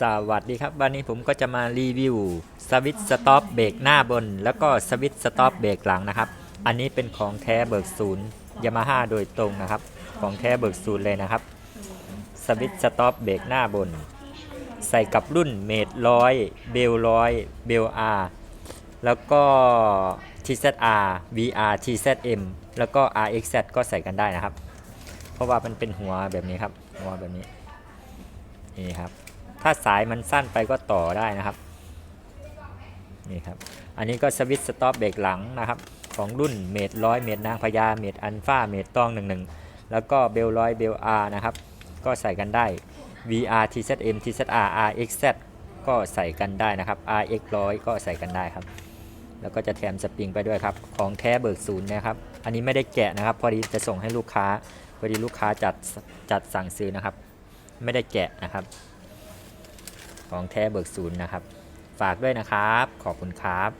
สวัสดีครับ วันนี้ผมก็จะมารีวิวสวิตช์สต็อปเบรกหน้าบน แล้วก็สวิตช์สต็อปเบรกหลังนะครับ อันนี้เป็นของแท้เบิกศูนย์ยามาฮ่าโดยตรงนะครับ ของแท้เบิกศูนย์เลยนะครับสวิตช์สต็อปเบรกหน้าบน ใส่กับรุ่นเมดร้อยเบลร้อยเบลอาร์แล้วก็ TZR VR TZM แล้วก็ RXZ ก็ใส่กันได้นะครับ เพราะว่ามันเป็นหัวแบบนี้ครับหัวแบบนี้นี่ครับ ถ้าสายมันสั้นไปก็ต่อได้นะครับนี่ครับอันนี้ก็สวิตช์สต็อปเบรกหลังนะครับของรุ่นเมดร้อยเมดนางพญาเมดอันฟ้าเมดตองหนึ่งหนึ่งแล้วก็เบลร้อยเบลอาร์นะครับ ก็ใส่กันได้ VR TZM TZR RXZ ก็ใส่กันได้นะครับ RX ร้อยก็ใส่กันได้ครับ แล้วก็จะแถมสปริงไปด้วยครับ ของแท้เบิกศูนย์นะครับ อันนี้ไม่ได้แกะนะครับ พอดีจะส่งให้ลูกค้า พอดีลูกค้าจัดจัดสั่งซื้อนะครับ ไม่ได้แกะนะครับ ของแท้เบิกศูนย์นะครับ ฝากด้วยนะครับ ขอบคุณครับ